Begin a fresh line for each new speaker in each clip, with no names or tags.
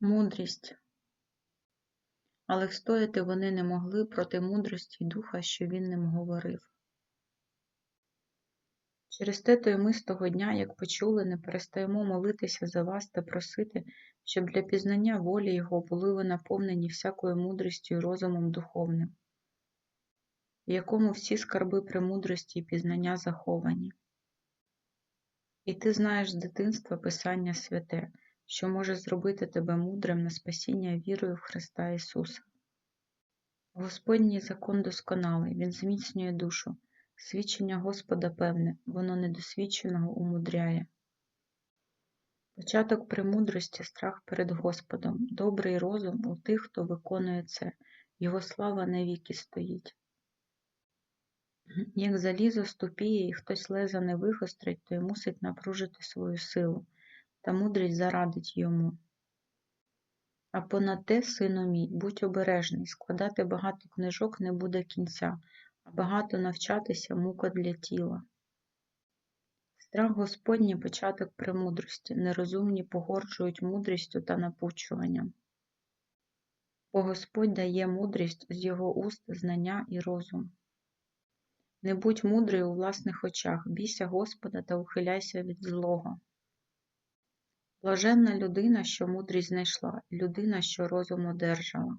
Мудрість. Але встояти вони не могли проти мудрості й духа, що він ним говорив. Через те то й ми з того дня, як почули, не перестаємо молитися за вас та просити, щоб для пізнання волі Його були ви наповнені всякою мудрістю і розумом духовним, в якому всі скарби премудрості і пізнання заховані. І ти знаєш з дитинства Писання святе, що може зробити тебе мудрим на спасіння вірою в Христа Ісуса. Господній закон досконалий, Він зміцнює душу, свідчення Господа певне, воно недосвідченого умудряє. Початок премудрості страх перед Господом, добрий розум у тих, хто виконує це, Його слава навіки стоїть. Як залізо ступіє, і хтось леза не вигострить, то й мусить напружити свою силу, та мудрість зарадить йому. А понад те, сину мій, будь обережний, складати багато книжок не буде кінця, а багато навчатися мука для тіла. Страх Господній початок премудрості, нерозумні погорджують мудрістю та напучуванням. Бо Господь дає мудрість з його уст, знання і розум. Не будь мудрий у власних очах, бійся Господа та ухиляйся від злого. Блаженна людина, що мудрість знайшла, людина, що розум одержала.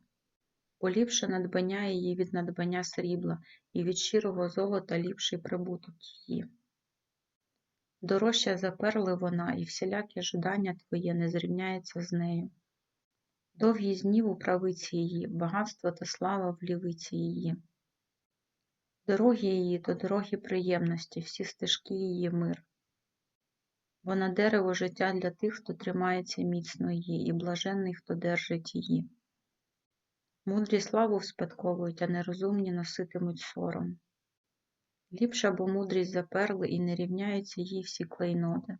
Поліпше надбання її від надбання срібла, і від щирого золота ліпший прибуток її. Дорожча за перли вона, і всіляке жадання твоє не зрівняється з нею. Довгі знів у правиці її, багатство та слава в лівиці її. Дороги її то дороги приємності, всі стежки її мир. Вона дерево життя для тих, хто тримається міцно її, і блаженний, хто держить її. Мудрі славу вспадковують, а нерозумні носитимуть сором. Ліпша, бо мудрість за перли, і не рівняються їй всі клейноди.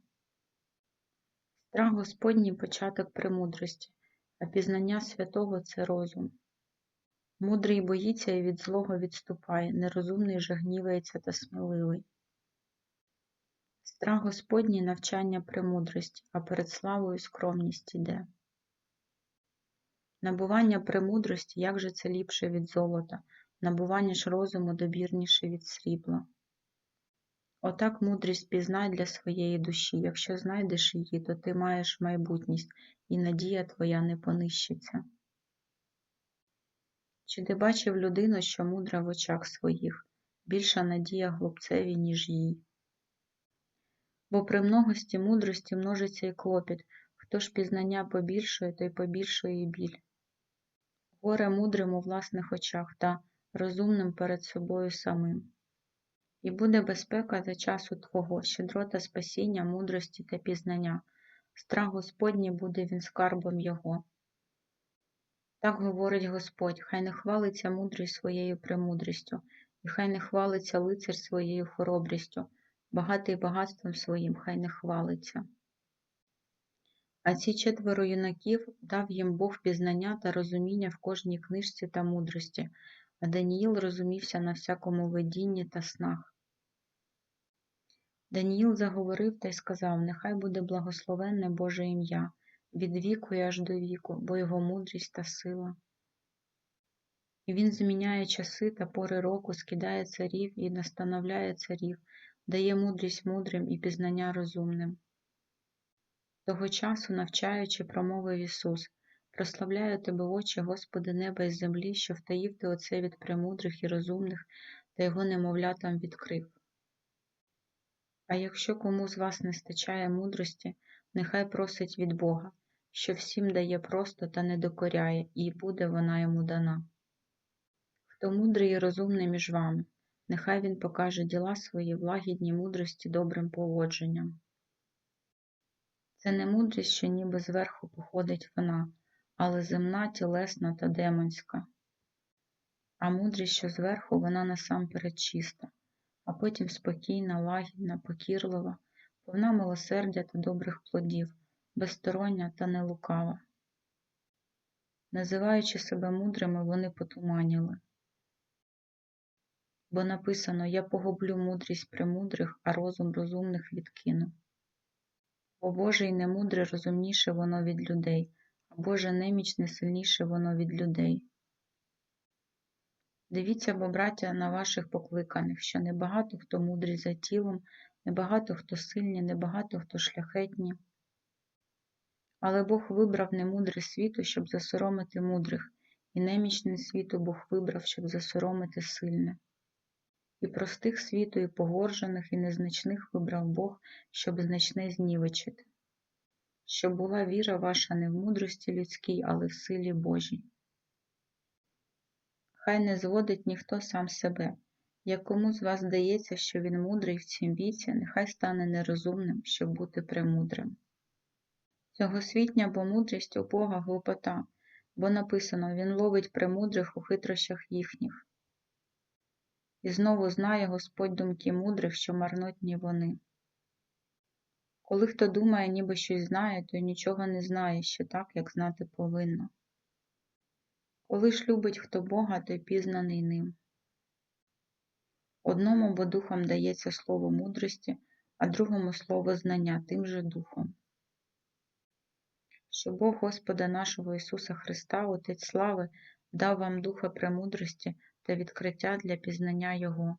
Страх Господній початок премудрості, а пізнання святого це розум. Мудрий боїться і від злого відступає, нерозумний же гнівається та сміливий. Страх Господній навчання премудрості, а перед славою скромність іде. Набування премудрості, як же це ліпше від золота, набування ж розуму добірніше від срібла. Отак мудрість пізнай для своєї душі, якщо знайдеш її, то ти маєш майбутність, і надія твоя не понищиться. Чи ти бачив людину, що мудра в очах своїх, більша надія глупцеві, ніж їй? Бо при многості мудрості множиться і клопіт, хто ж пізнання побільшує, той побільшує і біль. Горе мудрим у власних очах та розумним перед собою самим. І буде безпека за часу Твого, щедрота спасіння, мудрості та пізнання, страх Господній буде він скарбом Його. Так говорить Господь, хай не хвалиться мудрий своєю премудрістю, і хай не хвалиться лицар своєю хоробрістю, багатий багатством своїм, хай не хвалиться. А ці четверо юнаків дав їм Бог пізнання та розуміння в кожній книжці та мудрості, а Даніїл розумівся на всякому видінні та снах. Даніїл заговорив та й сказав: Нехай буде благословенне Боже ім'я, від віку і аж до віку, бо його мудрість та сила. І він зміняє часи та пори року, скидає царів і настановляє царів, дає мудрість мудрим і пізнання розумним. Того часу, навчаючи, промовив Ісус, прославляю тебе, очі, Господи, неба і землі, що втаїв ти оце від премудрих і розумних та його немовлятам відкрив. А якщо кому з вас не стачає мудрості, нехай просить від Бога, що всім дає просто та не докоряє, і буде вона йому дана. Хто мудрий і розумний між вами, нехай він покаже діла свої в лагідній мудрості добрим поводженням. Це не мудрість, що ніби зверху походить вона, але земна, тілесна та демонська. А мудрість, що зверху, вона насамперед чиста, а потім спокійна, лагідна, покірлива, повна милосердя та добрих плодів, безстороння та нелукава. Називаючи себе мудрими, вони потуманіли. Бо написано Я погублю мудрість премудрих, а розум розумних відкину. Бо Боже і немудре розумніше воно від людей, а Боже неміч не сильніше воно від людей. Дивіться, бо, браття, на ваших покликаних, що небагато хто мудрий за тілом, небагато хто сильні, небагато хто шляхетні. Але Бог вибрав немудре світу, щоб засоромити мудрих, і немічне світу Бог вибрав, щоб засоромити сильне. І простих світу, і погоржених, і незначних вибрав Бог, щоб значне знівечити. Щоб була віра ваша не в мудрості людській, але в силі Божій. Хай не зводить ніхто сам себе. Як кому з вас здається, що він мудрий в цім віці, нехай стане нерозумним, щоб бути премудрим. Цьогосвітня бо мудрість у Бога глупота, бо написано Він ловить премудрих у хитрощах їхніх. І знову знає Господь думки мудрих, що марнотні вони. Коли хто думає, ніби щось знає, то й нічого не знає ще так, як знати повинно. Коли ж любить хто Бога, той пізнаний ним. Одному бо духом дається слово мудрості, а другому слово знання тим же духом. Що Бог Господа нашого Ісуса Христа, Отець слави, дав вам духа премудрості та відкриття для пізнання Його,